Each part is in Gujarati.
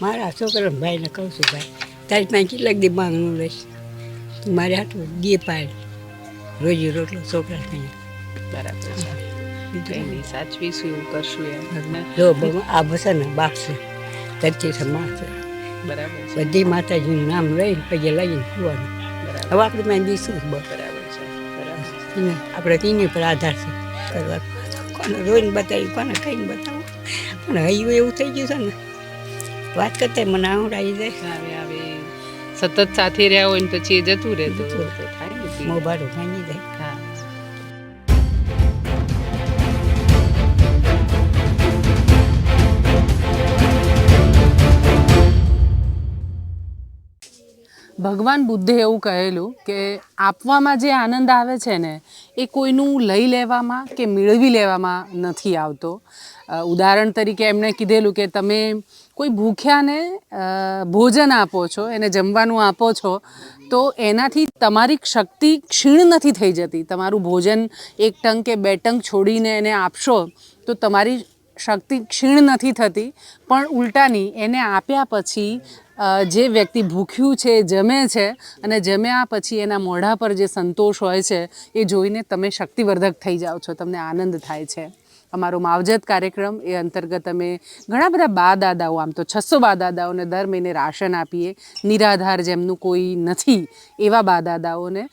મારા છોકરા ભાઈને કહું છું ભાઈ તારી પાસે કેટલાક દી માંગણું લઈશ મારે હાથું દે પાડ. રોજી રોટલો છોકરા ખાઈ બરાબર સાચવીશું એવું કરશું એમ જો આ બસે ને બાપ છે. તરતી છે માં બરાબર બધી માતાજીનું નામ લઈને પછી ખુવાનું હવે આપણે બીજું બરાબર છે. બરાબર આપણે તેની પર આધાર છે. કરવા કોને રોઈને બતાવી કોને કહીને બતાવું પણ હૈયું એવું થઈ ગયું છે ને. વાત કરતા મને આવડાવી દે આવે આવે. સતત સાથે રહ્યા હોય ને પછી એ જતું રહે તો જતું તો થાય ને મોબાઈલ ભાંગી દે હા. ભગવાન બુદ્ધે એવું કહેલું કે આપવામાં જે આનંદ આવે છે ને એ કોઈનું લઈ લેવામાં કે મેળવી લેવામાં નથી આવતો. ઉદાહરણ તરીકે એમણે કીધેલું કે તમે કોઈ ભૂખ્યાને ભોજન આપો છો, એને જમવાનું આપો છો, તો એનાથી તમારી શક્તિ ક્ષીણ નથી થઈ જતી. તમારું ભોજન એક ટંક કે બે ટંક છોડીને એને આપશો, તો તમારી શક્તિ ક્ષીણ નથી થતી. પણ ઉલટાની, એને આપ્યા પછી જે વ્યક્તિ ભૂખ્યું છે, જમે છે, અને જમ્યા પછી એના મોઢા પર જે સંતોષ હોય છે, એ જોઈને તમે શક્તિવર્ધક થઈ જાઓ છો, તમને આનંદ થાય છે. અમારો માવજત કાર્યક્રમ એ અંતર્ગત અમે ઘણા બધા બા દાદાઓ આમ તો છસો બા દાદાઓને દર મહિને રાશન આપીએ. નિરાધાર જેમનું કોઈ નથી એવા બા દાદાઓને.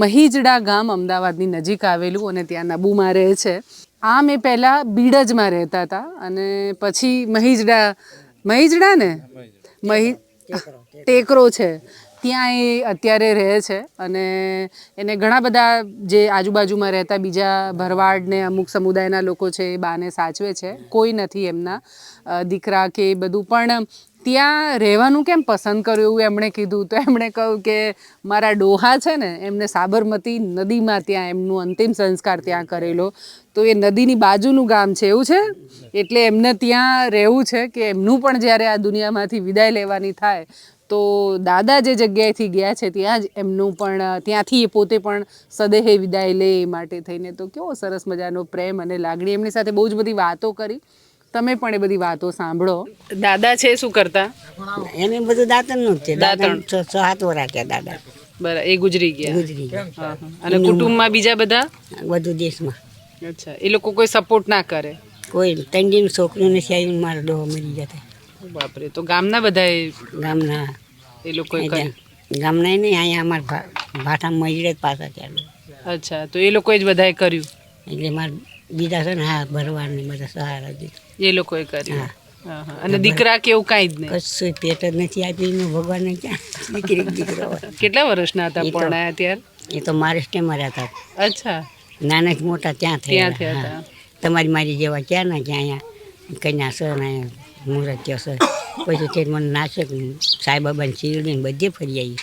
મહીજડા ગામ અમદાવાદની નજીક આવેલું અને ત્યાં નબુમાં રહે છે. આ મેં પહેલાં બીડજમાં રહેતા હતા અને પછી મહીજડા મહીજડા ને? મહી ટેકરો છે. ત્યાં એ અત્યારે રહે છે અને એને ઘણા બધા જે આજુબાજુમાં રહેતા બીજા ભરવાડ ને અમુક સમુદાયના લોકો છે એ બાને સાચવે છે. કોઈ નથી એમના દીકરા કે એ બધું. પણ ત્યાં રહેવાનું કેમ પસંદ કર્યું એવું એમણે કીધું? તો એમણે કહ્યું કે મારા ડોહા છે ને, એમને સાબરમતી નદીમાં ત્યાં એમનું અંતિમ સંસ્કાર ત્યાં કરેલો. તો એ નદીની બાજુનું ગામ છે, એવું છે? એટલે એમને ત્યાં રહેવું છે કે એમનું પણ જ્યારે આ દુનિયામાંથી વિદાય લેવાની થાય તો દાદા જે જગ્યાએથી ગયા છે ત્યાં જ એમનું પણ ત્યાંથી એ પોતે પણ સદેહે વિદાય લે એ માટે થઈને. તો કેવો સરસ મજાનો પ્રેમ અને લાગણી. એમની સાથે બહુ જ બધી વાતો કરી. તમે પણ એ બધી વાતો સાંભળો. દાદા છે શું કરતા? એને બધું દાંતણનું જ છે. દાંતણ. છ સાત વર્ષ રાખ્યા દાદા. બરાબર એ ગુજરી ગયા. ગુજરી ગયા. અને કુટુંબમાં બીજા બધા? બધું દેશમાં. અચ્છા એ લોકો કોઈ સપોર્ટ ના કરે? કોઈ તંડીનું છોકરીઓને નથી મારો મારા ડોહો મરી જતા. બાપરે. તો ગામના બધા ગામના એ લોકોએ કર્યું? ગામના નહીં અહીંયા અમારા ભાઠા મજડે જ પાછા ચાલુ અચ્છા તો એ લોકોએ જ બધાએ કર્યું? એટલે મારા બીજા છે ને હા ભરવાડને બધા સહારા દીધો. એ લોકોએ કર્યું? હા. અને દીકરા કેવું કાંઈ જ નહીં? કશું પેટ જ નથી આપી એનું ભગવાનને ક્યાં દીકરી દીકરો? કેટલા વર્ષના હતા પણ પરણાયા ત્યાર એ તો મહારાષ્ટ્રમાં રહેતા અચ્છા. નાના મોટા ત્યાં ત્યાં થયા થયા તમારી મારી જેવા ક્યાં ના ક્યાં અહીંયા? કન્યા સર ને મુહૂર્ત છે. પછી તે મને નાસિક સાંઈબાબાની શિરડી બધી ફરી આવી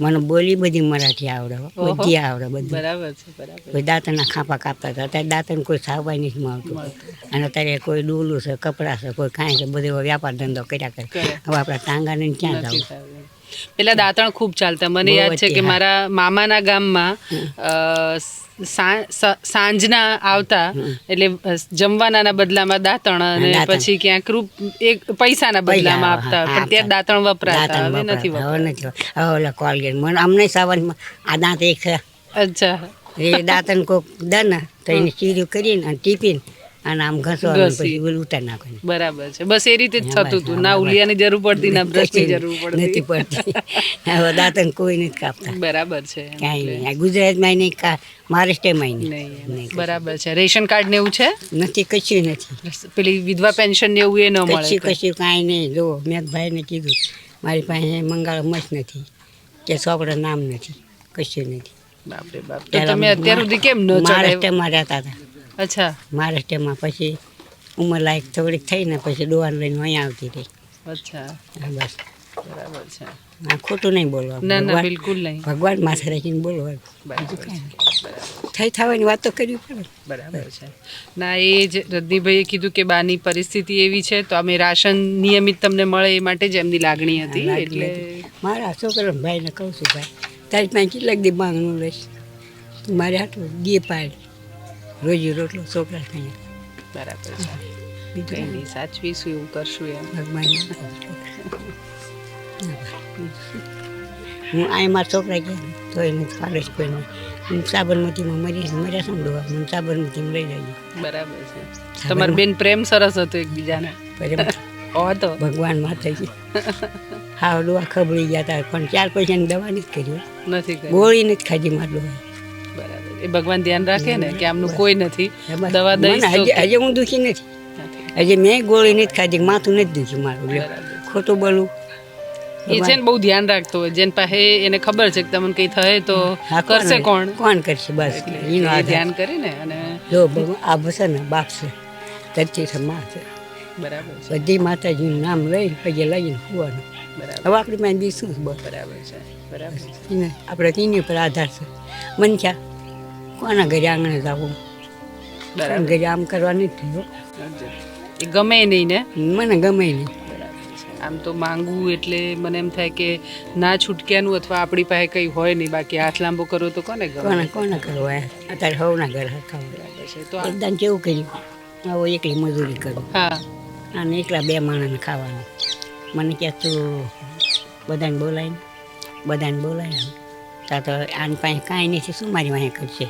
મને બોલી બધી મરાઠી આવડે બધી આવડે બધી. બરાબર છે બરાબર. દાંતના ખાપા કાપતા હતા. અત્યારે દાંતને કોઈ સાવવા નથી મળતું. અને અત્યારે કોઈ ડોલું છે કપડાં છે કોઈ કાંઈ છે બધો વ્યાપાર ધંધો કર્યા કરે. હવે આપણા ટાંગાને ક્યાં જવું? પેલા દાંતણ ખૂબ ચાલતા. મને યાદ છે કે મારા મામાના ગામમાં સાંજના આવતા એટલે જમવાના બદલામાં દાંતણ અને પછી ક્યાંક રૂપ એક પૈસાના બદલામાં આપતા પણ ત્યારે દાંતણ વપરાતા હવે નથી વપરાતા. હવે કોલગેટ મને અમને સાવનમાં આ દાંત એક અચ્છા. એ દાંતણ કોક દન તો એને ચીર્યું કરીને અને ટીપીને અને આમ ઘસવાનું ઘસી. પછી ઓલું ઉતાર નાખવાનું. બરાબર છે. બસ એ રીતે જ થતું હતું. ના ઉલિયાની જરૂર પડતી ના બ્રશની જરૂર નથી પડતી. પડતી. હવે દાંતન કોઈ નથી કાપતા. બરાબર છે. કાંઈ નહીં. ગુજરાતમાં નહીં કા મહારાષ્ટ્રમાં નહીં. બરાબર છે. રેશન કાર્ડ ને એવું છે? નથી કશું નથી. પેલી વિધવા પેન્શન ને એવું એ ન મળે કશું કાંઈ. નહીં. જો મેં ભાઈને કીધું મારી પાસે મંગાળ મત નથી કે છોકરા નામ નથી કશું નથી. બાપરે બાપ. તમે અત્યાર સુધી કેમ ન મહારાષ્ટ્રમાં રહેતા હતા. અચ્છા. મહારાષ્ટ્રમાં પછી ઉંમર લાયક થોડીક થઈ ને પછી ડોહાને લઈને અહીંયા આવતી રહી. અચ્છા. હા બસ. બરાબર છે. ના ખોટું નહીં બોલવાનું. ના ના બિલકુલ નહીં. ભગવાન માથે રાખીને બોલવાનું. થઈ થવાની વાત તો કરવી પડે. બરાબર છે. ના એ જ રદ્દીભાઈએ કીધું કે બાની પરિસ્થિતિ એવી છે તો અમે રાશન નિયમિત તમને મળે એ માટે જ એમની લાગણી હતી એટલે મારા છોકરો ભાઈને કહું છું ભાઈ તારી પાંચ કેટલાક દી માંગણું લઈશ મારે હાટું દે પાડ. રોજી રોટલો છોકરા ખાઈ બરાબર છે. બીજું નહીં સાચવીશું એવું કરશું એમ. ભગવાન હું આ મારા છોકરા ગયા તો એને પાડે જ કોઈને. હું સાબરમતીમાં મરી મર્યા છું હું સાબરમતીમાં લઈ જઈએ બરાબર છે. તમારો બેન પ્રેમ સરસ હતો એકબીજાને. હતો. ભગવાન માતાજી હા ડોવા ખબરી ગયા હતા પણ ચાર પૈસાની દવા નથી કરી. નથી ગોળી નથી ખાધી મારા એ ભગવાન ધ્યાન રાખે ને કે આમનું કોઈ નથી. દવા દઈ આજે હજી હું દુખી નથી. આજે હજી મેં ગોળી નથી ખાધી માથું નથી દુખ્યું મારું. ખોટું બોલું. એ છે ને બહુ ધ્યાન રાખતો હોય. જેને પાસે એને ખબર છે કે તમને કઈ થાય તો કરશે કોણ? કોણ કરશે? બસ. એનું આ ધ્યાન કરીને અને જો આ છે ને બાપ છે. ધરતી છે માં છે. બરાબર બધી માતાજીનું નામ લઈ પછી લઈને સુવાનું. બરાબર. હવે આપણી પાસે બી શું બરાબર છે. બરાબર એને આપણે તેની પર આધાર છે. મનખ્યા કોના ઘરે આંગણે જવું? બરાબર. ઘરે આમ કરવાની જ થયું. એ ગમે નહીં ને? મને ગમે નહીં. આમ તો માંગવું એટલે મને એમ થાય કે ના છૂટક્યાનું અથવા આપણી પાસે કંઈ હોય નહીં બાકી હાથ લાંબો કરો તો કોને કોને કોને કરવો? અત્યારે હવના ઘર હતા. બરાબર છે તો એકદમ કેવું કર્યું? આવો એકલી મજૂરી કરું. હા. અને એકલા બે માણસને ખાવાનું. મને કહે તું બધાને બોલાવીને બધાને બોલાય તા તો આની પાસે કાંઈ નથી શું મારી વાંહે કરશે?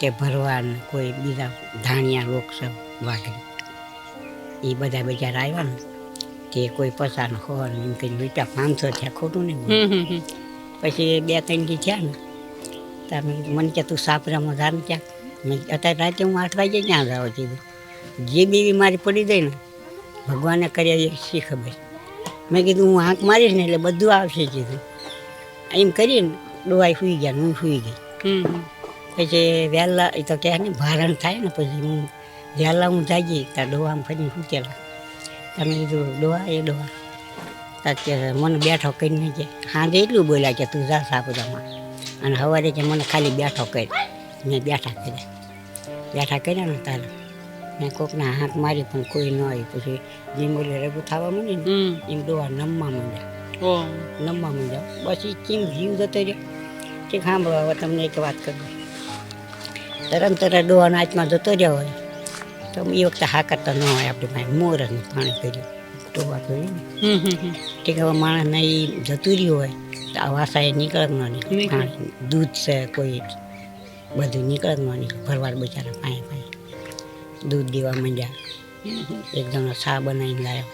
કે ભરવાડ કોઈ બીજા ધાણિયા લોક છે વાઘરી એ બધા બજાર આવ્યા ને તે કોઈ પસાર હોર એમ કરી બેટા પાંચસો થયા ખોટું નહીં. પછી બે ત્રણ દી થયા ને તમે મને કે તું સાપરામાં ધાર ક્યાંક મેં અત્યારે રાતે હું આઠ વાગે ક્યાં જાવ કીધું. જે બીવી મારી પડી જાય ને ભગવાને કર્યા એ શી ખબર? મેં કીધું હું આંખ મારીશ ને એટલે બધું આવશે. કીધું. એમ કરીને ડોવાઈ સુઈ ગયા હું સુઈ ગઈ. પછી વહેલા એ તો કહે ને ભારણ થાય ને પછી હું વહેલા હું જાગી ત્યાં ડોવામાં ફરીને સૂચેલા તમે કીધું ડોવા એ ડોવા ત્યાં કે મને બેઠો કરીને કે સાંજે એટલું બોલ્યા કે તું જા સાપુતામાં અને સવારે કે મને ખાલી બેઠો કરી. મેં બેઠા કર્યા. બેઠા કર્યા ને તારે. મેં કોકના હાથ મારી પણ કોઈ ન આવી પછી જેમ બોલે રઘુ થવા માંડી ને એમ ડોવા નમવા માંડ્યા. નમવા માંડ્યા. પછી કેમ જીવ જતો રહ્યો? કે સાંભળો હવે તમને એક વાત કરું. તરત તરત ડોહાના હાથમાં જતો રહ્યો હોય તો એ વખતે હા કરતા ન હોય આપણી પાસે. મોરનું પાણી કર્યું ડોવા કર્યું ને હવે માણસને એ જતું રહ્યું હોય તો આ વાસા એ નીકળે જ ન નીકળે. દૂધ છે કોઈ બધું નીકળે જ ન નીકળે. ભરવાડ બચારા પાસે પાસે દૂધ દેવા માંડ્યા. એક જણો ચા બનાવીને લાવ્યો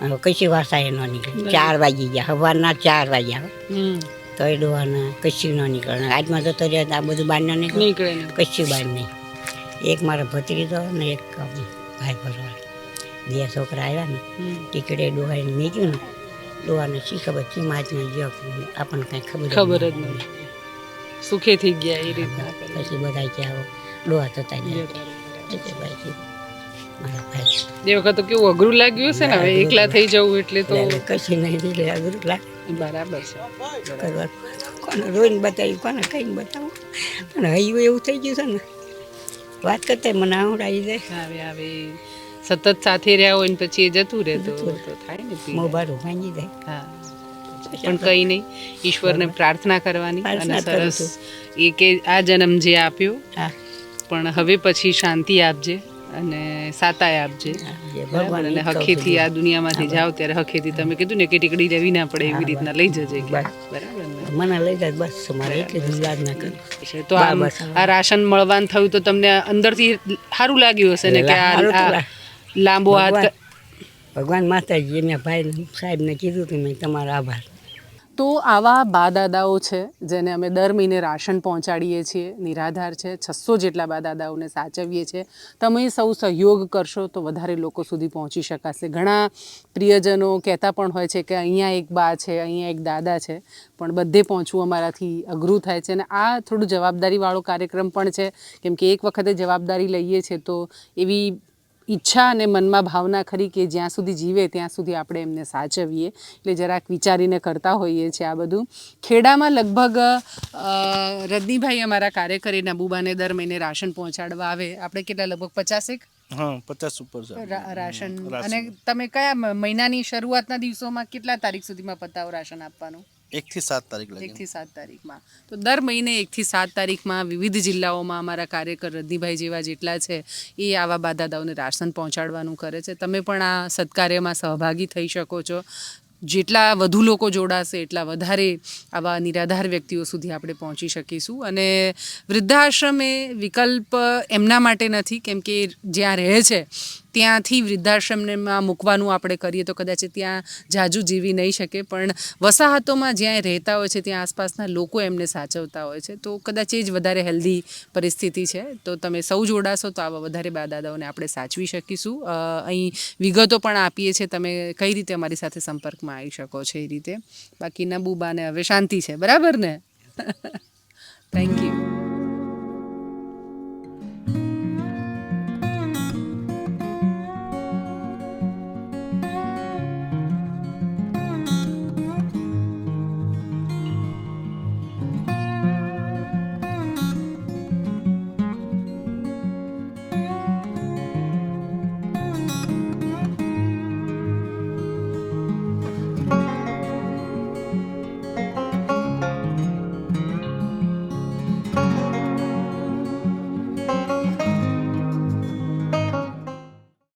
હવે કશી વાસા એ ન નીકળે. ચાર વાગી ગયા. સવારના ચાર વાગ્યા. હો. હમ તો કશું ન નીકળે આજમાં તો તર્યા આ બધું બહાર ના નીકળે. કશું બહાર નહીં. એક મારો ભત્રીજો ને એક ભાઈ ભરવા બે છોકરા આવ્યા ને. ટીકડે ડોહાઈને મેક્યું ને ડોહાને શી ખબર છે આજમાં ગયો. આપણને કાંઈ ખબર ખબર જ નહીં સુખે થઈ ગયા એ રીતના પછી બધા આવો ડોહા થતા ગયા. ભાઈ એ વખત તો કેવું અઘરું લાગ્યું હશે ને હવે એકલા થઈ જવું એટલે તો કશી નહીં અઘરું લાગે બરાબર છે. કરવા કોને રોઈને બતાવ્યું કોને કહીને બતાવું પણ હૈયું એવું થઈ ગયું છે ને. વાત કરતા મને આવડાવી જાય. આવે આવે. સતત સાથે રહ્યા હોય ને પછી એ જતું રહે તો થાય ને. મોબારું ભાંગી જાય. હા. પણ કંઈ નહીં. ઈશ્વરને પ્રાર્થના કરવાની અને સરસ એ કે આ જન્મ જે આપ્યો હા. પણ હવે પછી શાંતિ આપજે. અને સાતાય આપજે. ભગવાન અને હખેથી આ દુનિયામાંથી જાઓ ત્યારે હખેથી તમે કીધું ને કે ટીકડી લેવી ના પડે એવી રીતના લઈ જજે. બરાબર મને લઈ જાય બસ તમારે એટલી યાદ ના કરો. તો. આ રાશન મળવાનું થયું તો તમને અંદરથી સારું લાગ્યું હશે ને કે આ લાંબો હાથ ભગવાન માતાજી મેં ભાઈ સાહેબને કીધું કે મેં તમારો આભાર. તો આવા બા દાદાઓ છે, જેને અમે દર મહિને રાશન પહોંચાડીએ છીએ, નિરાધાર છે, છસો જેટલા બા દાદાઓને સાચવીએ છીએ. તમે સૌ સહયોગ કરશો તો વધારે લોકો સુધી પહોંચી શકાશે. ઘણા પ્રિયજનો કહેતા પણ હોય છે કે અહીંયા એક બા છે, અહીંયા એક દાદા છે, પણ બધે પહોંચવું અમારાથી અઘરું થાય છે. અને આ થોડું જવાબદારીવાળો કાર્યક્રમ પણ છે. કેમ કે એક વખતે જવાબદારી લઈએ છીએ તો એવી ઈચ્છા અને મનમાં ભાવના ખરી કે જ્યાં સુધી જીવે ત્યાં સુધી આપણે એમને સાચવીએ. એટલે જરાક વિચારીને કરતા હોઈએ છીએ આ બધું. ખેડામાં લગભગ રદનીભાઈ અમારા કાર્યકરી નબુબાને દર મહિને રાશન પહોંચાડવા આવે. આપણે કેટલા લગભગ પચાસેક હા પચાસ ઉપર રાશન. રાશન. અને તમે કયા મહિનાની શરૂઆતના દિવસોમાં કેટલા તારીખ સુધીમાં પતાવો રાશન આપવાનું? એકથી સાત તારીખ લગી. એકથી સાત તારીખમાં. તો દર મહિને એકથી સાત તારીખમાં વિવિધ જિલ્લાઓમાં અમારા કાર્યકર રજનીભાઈ જેવા જેટલા છે, એ આવા બાધાદાઓને રાશન પહોંચાડવાનું કરે છે. તમે પણ આ સત્કાર્યમાં સહભાગી થઈ શકો છો. જેટલા વધુ લોકો જોડાશે, એટલા વધારે આવા નિરાધાર વ્યક્તિઓ સુધી આપણે પહોંચી શકીશું. અને વૃદ્ધાશ્રમ એ વિકલ્પ એમના માટે નથી, કેમ કે જ્યાં રહે છે ત્યાંથી વૃદ્ધાશ્રમમાં મૂકવાનું આપણે કરીએ તો કદાચ ત્યાં જાજુ જીવી નહીં શકે. પણ વસાહતોમાં જ્યાં રહેતા હોય છે, ત્યાં આસપાસના લોકો એમને સાચવતા હોય છે. તો કદાચ એ જ વધારે હેલ્ધી પરિસ્થિતિ છે. તો તમે સૌ જોડાશો તો આવા વધારે બા દાદાઓને આપણે સાચવી શકીશું. અહીં વિગતો પણ આપીએ છીએ, તમે કઈ રીતે અમારી સાથે સંપર્કમાં આવી શકો છો એ રીતે. બાકી નબુબાને હવે શાંતિ છે, બરાબર ને? Thank you